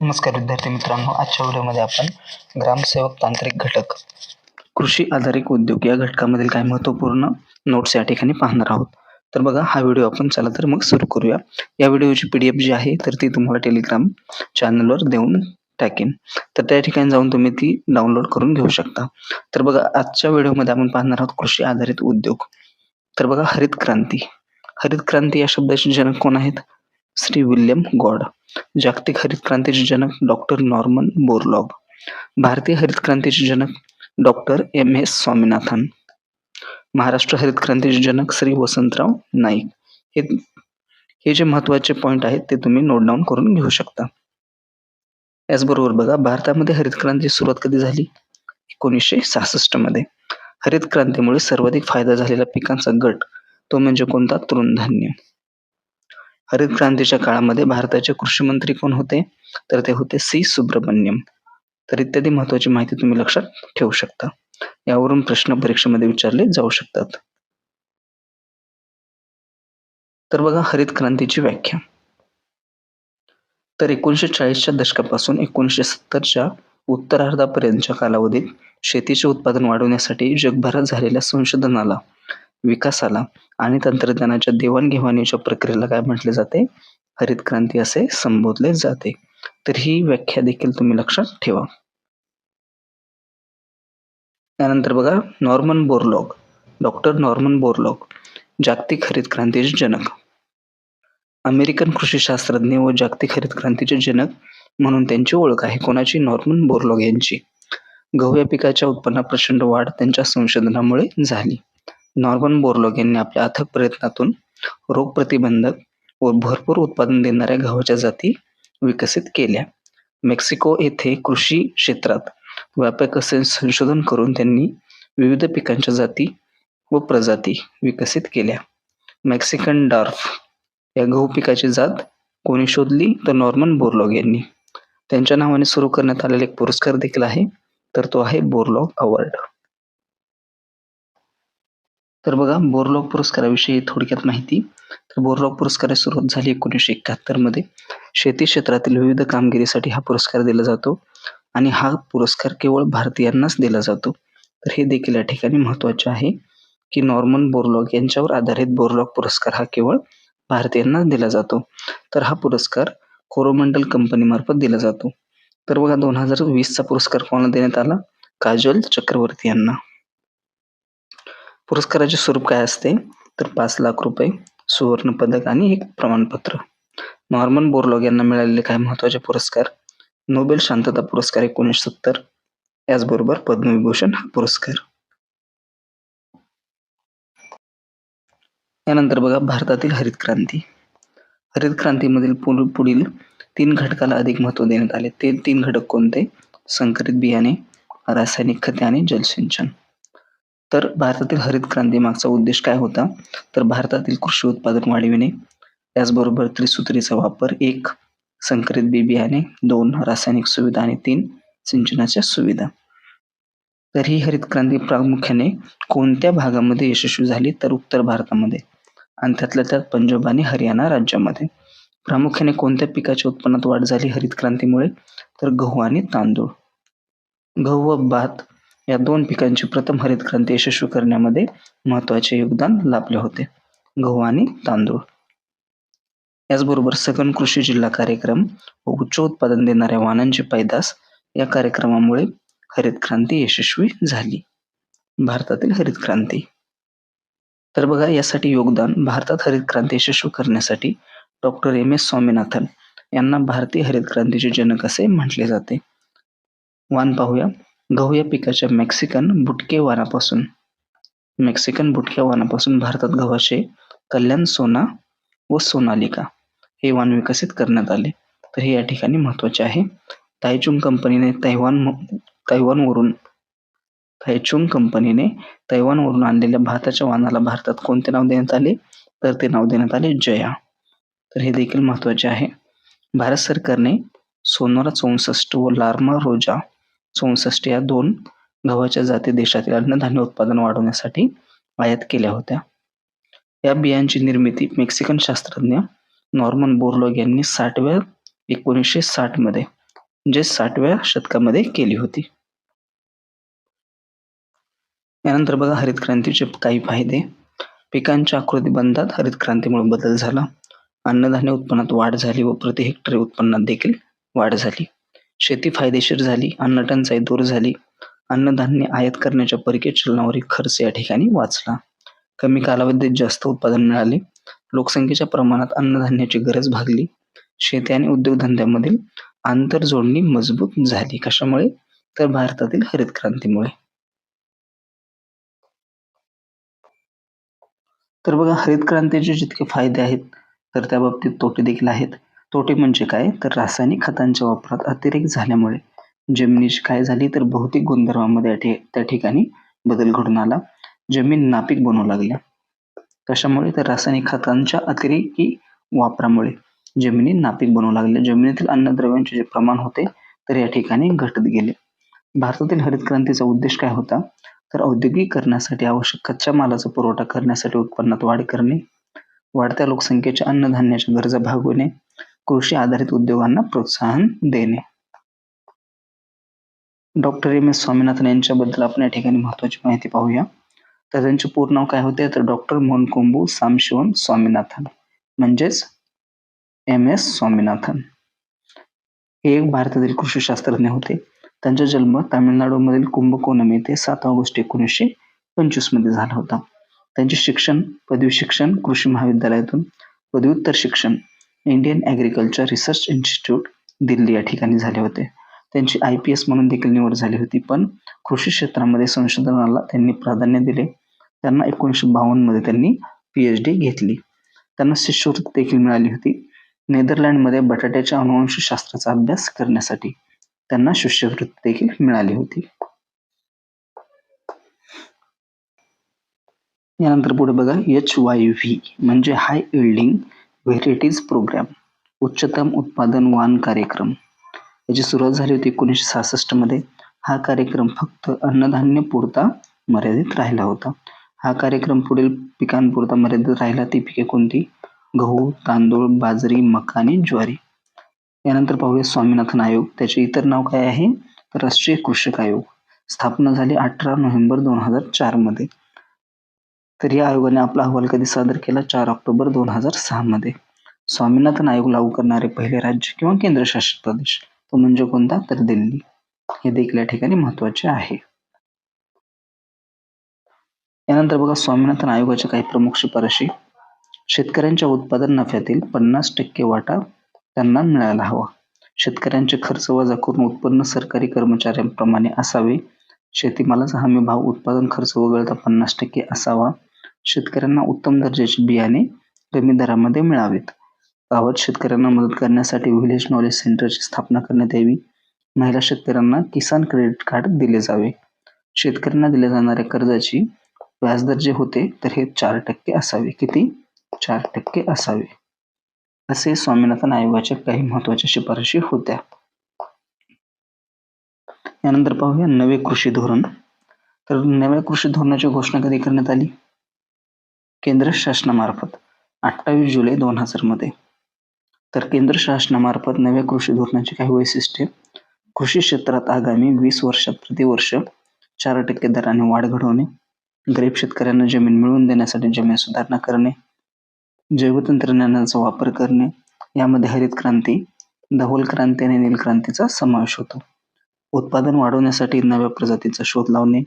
नमस्कार विद्यार्थी मित्रांनो आजच्या व्हिडिओमध्ये आपण ग्रामसेवक तांत्रिक घटक कृषी आधारित उद्योग या घटकामधील काही महत्त्वपूर्ण नोट्स या ठिकाणी पाहणार आहोत. तर बघा हा व्हिडिओ आपण चला तर मग सुरू करूया. या व्हिडिओची पी डी एफ जी आहे तर ती तुम्हाला टेलिग्राम चॅनलवर देऊन टाकेन. तर त्या ठिकाणी जाऊन तुम्ही ती डाउनलोड करून घेऊ शकता. तर बघा आजच्या व्हिडिओमध्ये आपण पाहणार आहोत कृषी आधारित उद्योग. तर बघा हरित क्रांती हरित क्रांती या शब्दाचे जनक कोण आहेत? श्री विल्यम गॉड जागतिक हरित क्रांतीचे जनक डॉक्टर नॉर्मन बोरलॉग भारतीय हरित क्रांतीचे जनक doctor M S Swaminathan Maharashtra हरित क्रांतीचे जनक श्री वसंतराव नाईक. हे हे जे महत्त्वाचे पॉइंट आहेत ते तुम्ही नोट डाऊन करून घेऊ शकता. याचबरोबर बघा भारतामध्ये हरित क्रांती सुरुवात कधी झाली? एकोणीसशे सहासष्टमध्ये हरित क्रांतीमुळे सर्वाधिक फायदा झालेला पिकांचा गट तो म्हणजे कोणता? तृणधान्य. हरित क्रांतीच्या काळामध्ये भारताचे कृषी मंत्री कोण होते? तर ते होते सी. सुब्रमण्यम. तर इत्यादी महत्वाची माहिती तुम्ही लक्षात ठेवू शकता. यावरून प्रश्न परीक्षेमध्ये विचारले जाऊ शकतात. तर बघा हरित क्रांतीची व्याख्या. तर एकोणीसशे चाळीसच्या दशकापासून एकोणीसशे सत्तरच्या उत्तरार्धापर्यंतच्या कालावधीत शेतीचे उत्पादन वाढवण्यासाठी जगभरात झालेल्या संशोधनाला विकासाला आणि तंत्रज्ञानाच्या देवाणघेवाणीच्या प्रक्रियेला काय म्हटले जाते? हरित क्रांती असे संबोधले जाते. तर ही व्याख्या देखील तुम्ही लक्षात ठेवा. त्यानंतर बघा Norman Borlaug. Doctor Norman Borlaug जागतिक हरित क्रांतीचे जनक. अमेरिकन कृषीशास्त्रज्ञ व जागतिक हरित क्रांतीचे जनक म्हणून त्यांची ओळख आहे. कोणाची? नॉर्मन बोरलॉग यांची. गहू या पिकाच्या उत्पन्नात प्रचंड वाढ त्यांच्या संशोधनामुळे झाली. नॉर्मन बोरलॉग यांनी आपल्या अथक प्रयत्नातून रोग प्रतिबंधक व भरपूर उत्पादन देणाऱ्या गव्हाच्या जाती विकसित केल्या. मेक्सिको येथे कृषी क्षेत्रात व्यापक असे संशोधन करून त्यांनी विविध पिकांच्या जाती व प्रजाती विकसित केल्या. मेक्सिकन डार्फ या गहू पिकाची जात कोणी शोधली तर नॉर्मन बोरलॉग यांनी. त्यांच्या नावाने सुरू करण्यात आलेला एक पुरस्कार देखील आहे तर तो आहे बोरलॉग अवॉर्ड. तर बघा बोरलॉग पुरस्काराविषयी थोडक्यात माहिती. तर बोरलॉग पुरस्काराची सुरुवात झाली एकोणीसशे एकाहत्तरमध्ये. शेती क्षेत्रातील विविध कामगिरीसाठी हा पुरस्कार दिला जातो आणि हा पुरस्कार केवळ भारतीयांनाच दिला जातो. तर हे देखील या ठिकाणी महत्त्वाचे आहे की नॉर्मन बोरलॉग यांच्यावर आधारित बोरलॉग पुरस्कार हा केवळ भारतीयांनाच दिला जातो. तर हा पुरस्कार कोरोमंडल कंपनीमार्फत दिला जातो. तर बघा दोन हजार वीसचा पुरस्कार कोणाला देण्यात आला? काजल चक्रवर्ती यांना. पुरस्काराचे स्वरूप काय असते? तर पाच लाख रुपये सुवर्ण पदक आणि एक प्रमाणपत्र. नॉर्मन बोरलॉग यांना मिळालेले काही महत्त्वाचे पुरस्कार? नोबेल शांतता पुरस्कार एकोणीसशे सत्तर. याचबरोबर पद्मविभूषण हा पुरस्कार. यानंतर बघा भारतातील हरित क्रांती. हरित क्रांतीमधील पुढील तीन घटकाला अधिक महत्त्व देण्यात आले. ते तीन घटक कोणते? संकरित बियाणे रासायनिक खते आणि जलसिंचन. तर भारतातील हरित क्रांती मागचा उद्देश काय होता? तर भारतातील कृषी उत्पादन वाढविणे त्याचबरोबर त्रिसूत्रीचा वापर एक संकरित बी बियाणे दोन रासायनिक सुविधा आणि तीन सिंचनाच्या सुविधा. तर ही हरित क्रांती प्रामुख्याने कोणत्या भागामध्ये यशस्वी झाली? तर उत्तर भारतामध्ये आणि त्यातल्या त्यात पंजाब आणि हरियाणा राज्यामध्ये. प्रामुख्याने कोणत्या पिकाच्या उत्पन्नात वाढ झाली हरित क्रांतीमुळे? तर गहू आणि तांदूळ. गहू व भात या दोन पिकांची प्रथम हरित क्रांती यशस्वी करण्यामध्ये महत्त्वाचे योगदान लाभले होते. गहू आणि तांदूळ. याचबरोबर सघन कृषी जिल्हा कार्यक्रम व उच्च उत्पादन देणाऱ्या वाहनांची पैदास या कार्यक्रमामुळे हरित क्रांती यशस्वी झाली. भारतातील हरित क्रांती. तर बघा यासाठी योगदान भारतात हरित क्रांती यशस्वी करण्यासाठी डॉक्टर एम एस स्वामीनाथन यांना भारतीय हरित क्रांतीचे जनक असे म्हटले जाते. वान पाहूया. गहू या पिकाच्या मेक्सिकन बुटके वानापासून मेक्सिकन बुटक्या वानापासून भारतात गव्हाचे कल्याण सोना व सोनालिका हे वाण विकसित करण्यात आले. तर हे या ठिकाणी महत्त्वाचे आहे. तायचुंग कंपनीने तैवान तैवानवरून थायचुंग कंपनीने तैवानवरून आणलेल्या भाताच्या वाणाला भारतात कोणते नाव देण्यात आले? तर ते नाव देण्यात आले जया. तर हे देखील महत्त्वाचे आहे. भारत सरकारने सोनोरा चौसष्ट व लार्मा रोजा चौसष्ट या दोन गव्हाच्या जाती देशातील अन्नधान्य उत्पादन वाढवण्यासाठी आयात केल्या होत्या. या बियांची निर्मिती मेक्सिकन शास्त्रज्ञ नॉर्मन बोरलॉग यांनी साठव्या एकोणीसशे साठमध्ये जे साठव्या शतकामध्ये केली होती. यानंतर बघा हरित क्रांतीचे काही फायदे. पिकांच्या आकृतीबंधात हरित क्रांतीमुळे बदल झाला. अन्नधान्य उत्पन्नात वाढ झाली व प्रति हेक्टरी उत्पन्नात देखील वाढ झाली. शेती फायदेशीर झाली अन्न टंचाई दूर झाली. अन्नधान्य आयात करण्याच्या परकीय चलनावरील खर्च या ठिकाणी वाचला. कमी कालावधीत जास्त उत्पादन मिळाले. लोकसंख्येच्या प्रमाणात अन्नधान्याची गरज भागली. शेती आणि उद्योगधंद्यामधील आंतरजोडणी मजबूत झाली. कशामुळे? तर भारतातील हरित क्रांतीमुळे. तर बघा हरित क्रांतीचे जितके फायदे आहेत तर त्या बाबतीत तोटे देखील आहेत. तोटे म्हणजे काय? तर रासायनिक खतांच्या वापरात अतिरेक झाल्यामुळे जमिनीची काय झाली तर भौतिक गुणधर्मामध्ये त्या ठिकाणी बदल घडून आला. जमीन नापीक बनवू लागल्या. कशामुळे? तर रासायनिक खतांच्या अतिरेकी वापरामुळे जमिनी नापीक बनवू लागल्या. जमिनीतील अन्नद्रव्यांचे जे प्रमाण होते तर या ठिकाणी घटत गेले. भारतातील हरित क्रांतीचा उद्देश काय होता? तर औद्योगिकरणासाठी आवश्यक कच्च्या मालाचा पुरवठा करण्यासाठी उत्पन्नात वाढ करणे वाढत्या लोकसंख्येच्या अन्नधान्याच्या गरजा भागवणे कृषी आधारित उद्योगांना प्रोत्साहन देणे. डॉक्टर एम एस स्वामीनाथन यांच्याबद्दल आपण या ठिकाणी महत्वाची माहिती पाहूया. तर त्यांचे पूर्ण नाव काय होते? तर डॉक्टर मोहनकोंबू सामशिवन स्वामीनाथन म्हणजेच एम एस स्वामीनाथन. हे एक भारतातील कृषी शास्त्रज्ञ होते. त्यांचा जन्म तामिळनाडूमधील कुंभकोणम येथे सात ऑगस्ट एकोणीसशे पंचवीसमध्ये झाला होता. त्यांचे शिक्षण पदवी शिक्षण कृषी महाविद्यालयातून पदव्युत्तर शिक्षण Indian agriculture research institute Delhi या ठिकाणी झाले होते. त्यांची आय पी एस म्हणून देखील निवड झाली होती पण कृषी क्षेत्रामध्ये संशोधनाला त्यांनी प्राधान्य दिले. त्यांना एकोणीसशे मध्ये त्यांनी पी एच डी घेतली. त्यांना शिष्यवृत्ती देखील मिळाली होती. नेदरलँडमध्ये बटाट्याच्या अनुवंशशास्त्राचा अभ्यास करण्यासाठी त्यांना शिष्यवृत्ती देखील मिळाली होती. यानंतर पुढे बघा एच वाय व्ही म्हणजे हाय इल्डिंग व्हेरायटीज प्रोग्राम उच्चतम उत्पादन वान कार्यक्रम. याची सुरुवात झाली होती एकोणीसशे सहासष्टमध्ये हा कार्यक्रम फक्त अन्नधान्य पुरता मर्यादित राहिला होता. हा कार्यक्रम पुढील पिकांपुरता मर्यादित राहिला. ती पिके कोणती? गहू तांदूळ बाजरी मका आणि ज्वारी. यानंतर पाहूया स्वामीनाथन आयोग. त्याचे इतर नाव काय आहे? तर राष्ट्रीय कृषक आयोग. स्थापना झाली अठरा नोव्हेंबर दोन हजार चारमध्ये. तर या आयोगाने आपला अहवाल कधी सादर केला? चार ऑक्टोबर दोन हजार सहा मध्ये. स्वामीनाथन आयोग लागू करणारे पहिले राज्य किंवा केंद्रशासित प्रदेश तो म्हणजे कोणता? तर दिल्ली. हे देखील या ठिकाणी महत्त्वाचे आहे. यानंतर बघा स्वामीनाथन आयोगाच्या काही प्रमुख शिफारशी. शेतकऱ्यांच्या उत्पादन नफ्यातील पन्नास टक्के वाटा त्यांना मिळायला हवा. शेतकऱ्यांचे खर्च वजा करून उत्पन्न सरकारी कर्मचाऱ्यांप्रमाणे असावे. शेतीमालाचा हमी भाव उत्पादन खर्च वगळता पन्नास टक्के असावा. शेतकऱ्यांना उत्तम दर्जाचे बियाणे कमी दरामध्ये मिळावेत. गावात शेतकऱ्यांना मदत करण्यासाठी व्हिलेज नॉलेज सेंटरची स्थापना करण्यात यावी. महिला शेतकऱ्यांना किसान क्रेडिट कार्ड दिले जावे. शेतकऱ्यांना दिल्या जाणाऱ्या कर्जाची व्याजदर जे होते तर हे चार टक्के असावे. किती? चार टक्के असावे. असे स्वामीनाथन आयोगाच्या काही महत्त्वाच्या शिफारशी होत्या. यानंतर पाहूया नवे कृषी धोरण. तर नव्या कृषी धोरणाची घोषणा कधी करण्यात आली? केंद्र शासनामार्फत अठ्ठावीस जुलै दोन हजारमध्ये. तर केंद्र शासनामार्फत नव्या कृषी धोरणाची काही वैशिष्ट्ये. कृषी क्षेत्रात आगामी वीस वर्षात प्रतिवर्ष चार टक्के दराने वाढ घडवणे. गरीब शेतकऱ्यांना जमीन मिळवून देण्यासाठी जमीन सुधारणा करणे. जैवतंत्रज्ञानाचा वापर करणे. यामध्ये हरित क्रांती धवल क्रांती आणि नील क्रांतीचा समावेश होतो. उत्पादन वाढवण्यासाठी नव्या प्रजातीचा शोध लावणे.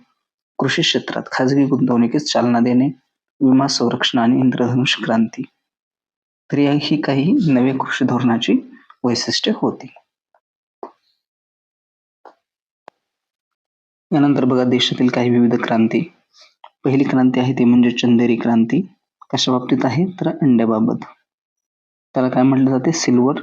कृषी क्षेत्रात खाजगी गुंतवणुकीस चालना देणे. विमा संरक्षण आणि इंद्रधनुष क्रांती. तर ही काही नवे कृषी धोरणाची वैशिष्ट्ये होती. यानंतर बघा देशातील काही विविध क्रांती. पहिली क्रांती आहे ती म्हणजे चंदेरी क्रांती. कशा बाबतीत आहे? तर अंड्याबाबत. त्याला काय म्हटलं जाते? Silver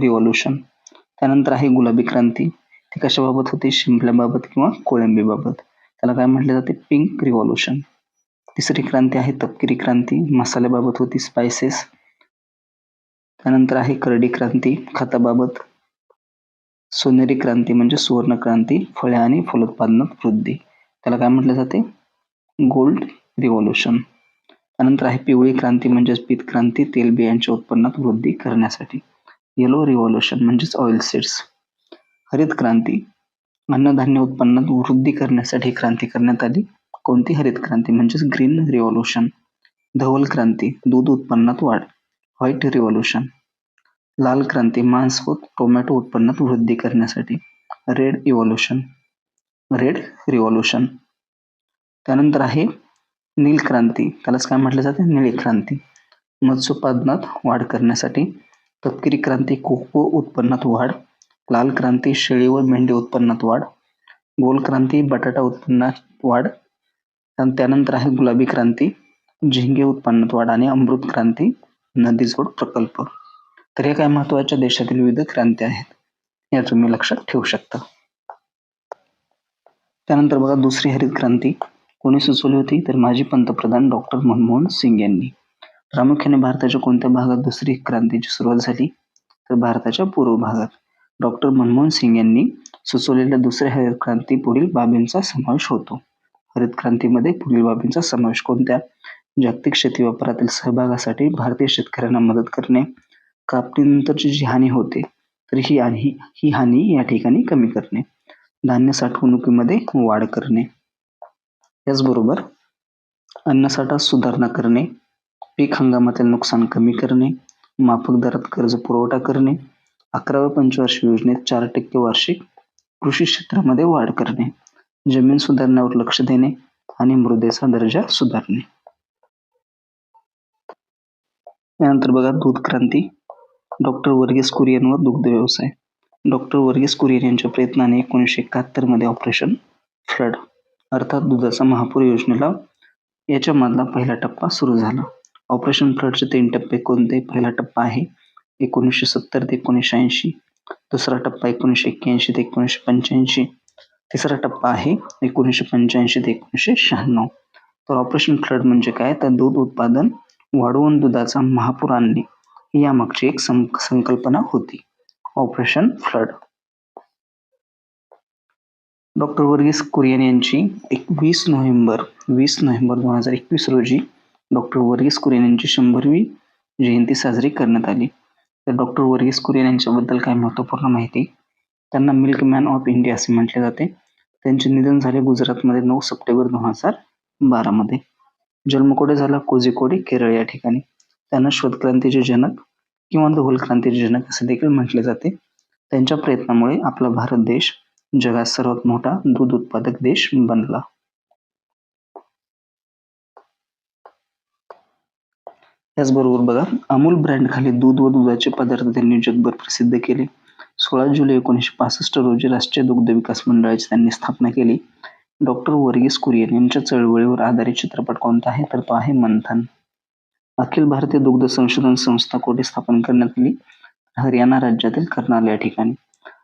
revolution. त्यानंतर आहे गुलाबी क्रांती. ती कशाबाबत होती? शिंपल्याबाबत किंवा कोळंबीबाबत. त्याला काय म्हटले जाते? Pink revolution. तिसरी क्रांती आहे तपकिरी क्रांती. मसाल्याबाबत होती स्पायसेस त्यानंतर आहे करडी क्रांती खताबाबत. सोनेरी क्रांती म्हणजे सुवर्ण क्रांती फळे आणि फलोत्पादनात वृद्धी. त्याला काय म्हटलं जाते? गोल्ड रिव्हॉल्युशन त्यानंतर आहे पिवळी क्रांती म्हणजेच पीत क्रांती तेलबियांच्या उत्पन्नात वृद्धी करण्यासाठी. येलो रिव्हॉल्युशन म्हणजेच ऑइल सीड्स हरित क्रांती अन्नधान्य उत्पन्नात वृद्धी करण्यासाठी क्रांती करण्यात आली. कोणती हरित क्रांती? म्हणजेच ग्रीन रिव्हॉल्युशन धवल क्रांती. दूध उत्पन्नात वाढ. व्हाईट रिव्हॉल्युशन लाल क्रांती. मांस व टोमॅटो उत्पन्नात वृद्धी करण्यासाठी. रेड इव्हॉल्युशन रेड रिव्हॉल्युशन त्यानंतर आहे नील क्रांती. त्यालाच काय म्हटलं जाते? निळी क्रांती. मत्स्योत्पादनात वाढ करण्यासाठी तपकिरी क्रांती कोको उत्पन्नात वाढ. लाल क्रांती शेळी व मेंढी उत्पन्नात वाढ. गोल क्रांती बटाटा उत्पन्नात वाढ. त्यानंतर आहे गुलाबी क्रांती झिंगे उत्पन्नात वाढ आणि अमृत क्रांती नदीजोड प्रकल्प. तर हे काय महत्त्वाच्या देशातील विविध क्रांती आहेत या तुम्ही लक्षात ठेवू शकता. त्यानंतर बघा दुसरी हरित क्रांती. कोणी सुचवली होती? तर माजी पंतप्रधान डॉक्टर मनमोहन सिंग यांनी. प्रामुख्याने भारताच्या कोणत्या भागात दुसरी क्रांतीची सुरुवात झाली? तर भारताच्या पूर्व भागात. डॉक्टर मनमोहन सिंग यांनी सुचवलेल्या दुसऱ्या हरित क्रांती पुढील बाबींचा समावेश होतो. हरित क्रांतीमध्ये पुढील बाबींचा समावेश कोणत्या? जागतिक शेती वापरातील सहभागासाठी भारतीय शेतकऱ्यांना मदत करणे. कापणीनंतरची जी हानी होते तर ही आणि ही हानी या ठिकाणी कमी करणे. धान्य साठवणुकीमध्ये वाढ करणे. याचबरोबर अन्नसाठा सुधारणा करणे. पीक हंगामातील नुकसान कमी करणे. माफक दरात कर्ज पुरवठा करणे. अकराव्या पंचवार्षिक योजनेत चार टक्के वार्षिक कृषी क्षेत्रामध्ये वाढ करणे. जमीन सुधारण्यावर लक्ष देणे आणि मृदेचा दर्जा सुधारणे. यानंतर बघा दूध क्रांती. डॉक्टर वर्गीस कुरियन व दुग्ध व्यवसाय. डॉक्टर वर्गीस कुरियन यांच्या प्रयत्नाने एकोणीसशे एकाहत्तरमध्ये ऑपरेशन फ्लड अर्थात दुधाचा महापूर योजनेला याच्या मधला पहिला टप्पा सुरू झाला. ऑपरेशन फ्लडचे तीन टप्पे कोणते? पहिला टप्पा आहे एकोणीसशे सत्तर ते एकोणीसशे ऐंशी. दुसरा टप्पा एकोणीसशे एक्क्याऐंशी ते एकोणीसशे पंच्याऐंशी. तिसरा टप्पा आहे एकोणीसशे पंच्याऐंशी ते एकोणीसशे शहाण्णव. तर ऑपरेशन फ्लड म्हणजे काय? तर दूध उत्पादन वाढवून दुधाचा महापूर आणणे. यामागची एक संकल्पना होती. Operation flood doctor Varghese Kurien यांची एकवीस नोव्हेंबर वीस नोव्हेंबर दोन हजार एकवीस रोजी डॉक्टर वर्गीस कुरियन यांची शंभरवी जयंती साजरी करण्यात आली. तर डॉक्टर वर्गीस कुरियन यांच्याबद्दल काय महत्त्वपूर्ण माहिती? त्यांना मिल्कमॅन ऑफ इंडिया असे म्हटले जाते. त्यांचे निधन झाले गुजरातमध्ये नऊ सप्टेंबर दोन हजार बारामध्ये जन्म कुठे झाला कोझिकोडी केरळ या ठिकाणी. त्यांना शोधक्रांतीचे जनक किंवा धोल क्रांतीचे जनक असे देखील म्हटले जाते. त्यांच्या प्रयत्नामुळे आपला भारत देश जगात सर्वात मोठा दूध उत्पादक देश बनला. त्याचबरोबर बघा अमूल ब्रँड खाली दूध व दुधाचे पदार्थ त्यांनी जगभर प्रसिद्ध केले. सोळा जुलै एकोणीसशे पासष्ट रोजी राष्ट्रीय दुग्ध विकास मंडळाची त्यांनी स्थापना केली. डॉक्टर वर्गीस कुरियन यांच्या चळवळीवर आधारित चित्रपट कोणता आहे? तर तो आहे मंथन. अखिल भारतीय दुग्ध संशोधन संस्था कोठे स्थापन करण्यात आली? हरियाणा राज्यातील कर्नाल या ठिकाणी.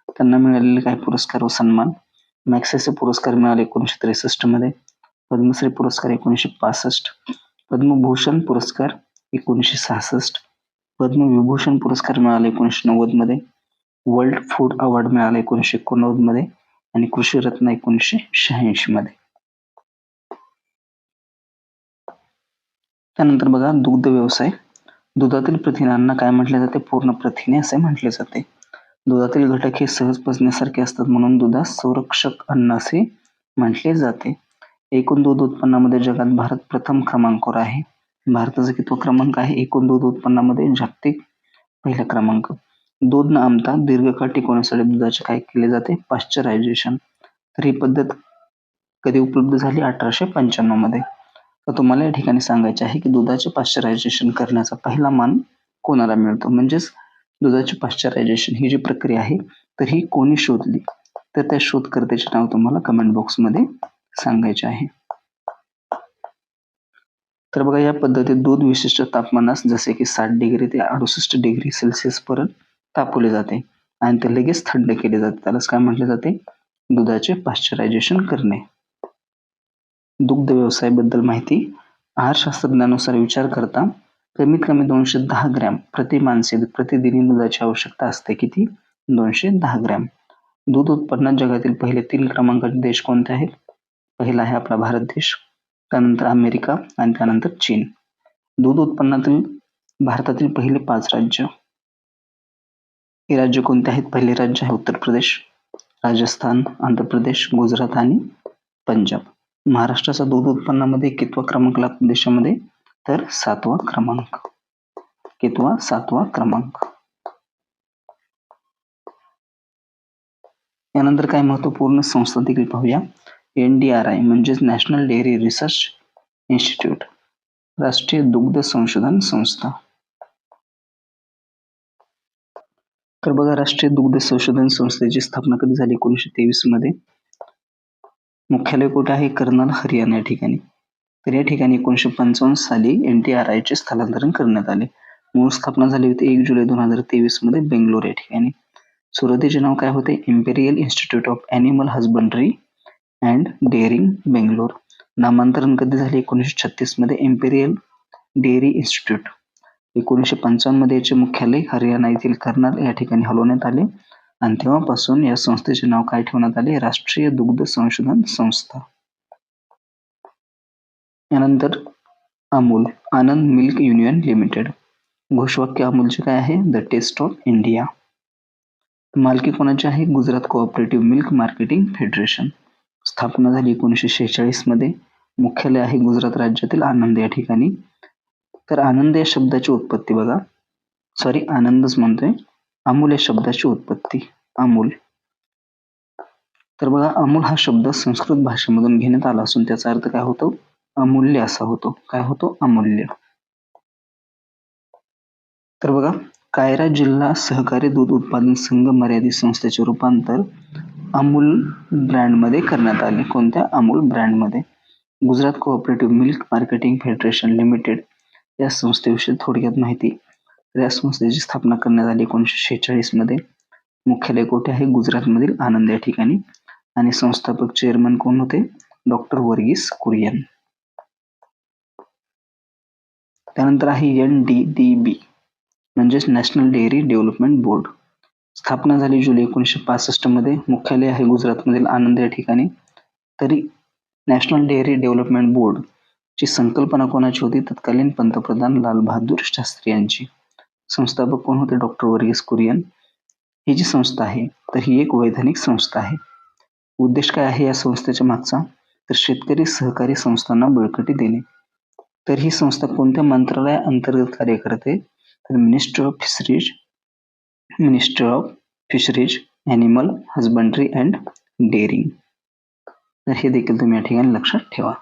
त्यांना मिळालेले काही पुरस्कार व सन्मान? मॅक्सेसे पुरस्कार मिळाले एकोणीसशे त्रेसष्टमध्ये. पद्मश्री पुरस्कार एकोणीसशे पासष्ट. पद्मभूषण पुरस्कार एकोणीसशे सहासष्ट. पद्मविभूषण पुरस्कार मिळाला एकोणीसशे नव्वदमध्ये. वर्ल्ड फूड अवॉर्ड मिळाला एकोणीसशे एकोणनव्वदमध्ये आणि कृषी रत्न एकोणीसशे शहाऐंशी मध्ये त्यानंतर बघा दुग्ध व्यवसाय. दुधातील प्रथिनांना काय म्हटले जाते? पूर्ण प्रथिने असे म्हटले जाते. दुधातील घटक हे सहज पचण्यासारखे असतात म्हणून दुधास संरक्षक अन्न असे म्हटले जाते. एकूण दूध उत्पन्नामध्ये जगात भारत प्रथम क्रमांकावर आहे. भारताचा कितवा क्रमांक आहे? एकूण दूध उत्पन्नामध्ये जागतिक पहिला क्रमांक. दूध न आमता दीर्घकाळ टिकवण्यासाठी दुधाचे काय केले जाते? पाश्चरायझेशन. तर ही पद्धत कधी उपलब्ध झाली? अठराशे पंच्याण्णवमध्ये. तर तुम्हाला या ठिकाणी सांगायचे आहे की दुधाचे पाश्चरायझेशन करण्याचा पहिला मान कोणाला मिळतो? म्हणजेच दुधाचे पाश्चरायझेशन ही जी प्रक्रिया आहे तर ही कोणी शोधली? तर त्या शोधकर्त्याचे नाव तुम्हाला कमेंट बॉक्समध्ये सांगायचे आहे. तर बघा या पद्धतीत दूध विशिष्ट तापमानास जसे की साठ डिग्री ते अडुसष्ट डिग्री सेल्सिअस पर्यंत तापवले जाते आणि ते लगेच थंड केले जाते. त्यालाच काय म्हटले जाते? दुधाचे पाश्चरायझेशन करणे. दुग्ध व्यवसायाबद्दल माहिती आहारशास्त्रज्ञानुसार विचार करता कमीत कमी दोनशे दहा ग्रॅम प्रति माणसे प्रतिदिनी दुधाची आवश्यकता असते. किती? दोनशे दहा ग्रॅम. दूध उत्पन्नात जगातील पहिले तीन क्रमांकाचे देश कोणते आहेत? पहिला आहे आपला भारत देश त्यानंतर अमेरिका आणि त्यानंतर चीन. दूध उत्पन्नातील भारतातील पहिले पाच राज्य. हे राज्य कोणते आहेत? पहिले राज्य आहे उत्तर प्रदेश राजस्थान आंध्र प्रदेश गुजरात आणि पंजाब. महाराष्ट्राचा दूध उत्पन्नामध्ये कितवा क्रमांक लागतो देशामध्ये तर सातवा क्रमांक. कितवा सातवा क्रमांक. यानंतर काय महत्त्वपूर्ण संस्था देखील पाहूया. एन डी आर आय म्हणजेच नॅशनल डेअरी रिसर्च इन्स्टिट्यूट राष्ट्रीय दुग्ध संशोधन संस्था. तर बघा राष्ट्रीय दुग्ध संशोधन संस्थेची स्थापना कधी झाली? एकोणीसशे तेवीसमध्ये. मुख्यालय कुठे आहे? कर्नल हरियाणा या ठिकाणी. तर या ठिकाणी एकोणीसशे पंचावन्न साली एन टी आर आयचे स्थलांतरण करण्यात आले. मूळ स्थापना झाली होती एक जुलै दोन हजार तेवीसमध्ये बेंगलोर या ठिकाणी. सुरुवातीचे नाव काय होते? Imperial institute of animal husbandry and dairying Bangalore नामांतरण कधी झाले? एकोणीसशे छत्तीसमध्ये इम्पेरियल डेअरी इन्स्टिट्यूट एकोणीसशे पंचावन्नमध्ये याचे मुख्यालय हरियाणा येथील कर्नाल या ठिकाणी हलवण्यात आले. आणि तेव्हापासून या संस्थेचे नाव काय ठेवण्यात आले? राष्ट्रीय दुग्ध संशोधन संस्था. यानंतर Amul Anand milk union limited. घोषवाक्य अमूलचे काय आहे? The taste of India. मालकी कोणाची आहे? Gujarat cooperative milk marketing federation स्थापना झाली एकोणीसशे शेहेचाळीसमध्ये मुख्यालय आहे गुजरात राज्यातील आनंद या ठिकाणी. तर आनंद या शब्दाची उत्पत्ती बघा. सॉरी आनंदच म्हणतोय. अमूल या शब्दाची उत्पत्ती. अमूल. तर बघा अमूल हा शब्द संस्कृत भाषेमधून घेण्यात आला असून त्याचा अर्थ काय होतो? अमूल्य असा होतो. काय होतो? अमूल्य. तर बघा कायरा जिल्हा सहकारी दूध उत्पादन संघ मर्यादित संस्थेचे रूपांतर अमूल ब्रँडमध्ये करण्यात आले. कोणत्या? अमूल ब्रँडमध्ये. Gujarat cooperative milk marketing federation limited या संस्थेविषयी थोडक्यात माहिती. तर या संस्थेची स्थापना करण्यात आली एकोणीसशे शेहेचाळीसमध्ये. मुख्यालय कोठे आहे? गुजरातमधील आनंद या ठिकाणी. आणि संस्थापक चेअरमन कोण होते? डॉक्टर वर्गीस कुरियन. त्यानंतर आहे एन डी डी बी म्हणजेच नॅशनल डेअरी डेव्हलपमेंट बोर्ड स्थापना झाली जुलै एकोणीसशे पासष्टमध्ये. मुख्यालय आहे गुजरातमधील आनंद या ठिकाणी. तरी नॅशनल डेअरी डेव्हलपमेंट बोर्ड ची संकल्पना कोणाची होती तत्कालीन पंतप्रधान लालबहादूर शास्त्री यांची. संस्थापक कोण होते? डॉक्टर वर्गीस कुरियन. ही जी संस्था आहे तर ही एक वैधानिक संस्था आहे. उद्देश काय आहे या संस्थेच्या मागचा? तर शेतकरी सहकारी संस्थांना बळकटी देणे. तर ही संस्था कोणत्या मंत्रालया अंतर्गत कार्य करते? तर minister of fisheries minister of fisheries animal husbandry and dairying. तर हे देखील तुम्ही या ठिकाणी लक्षात ठेवा.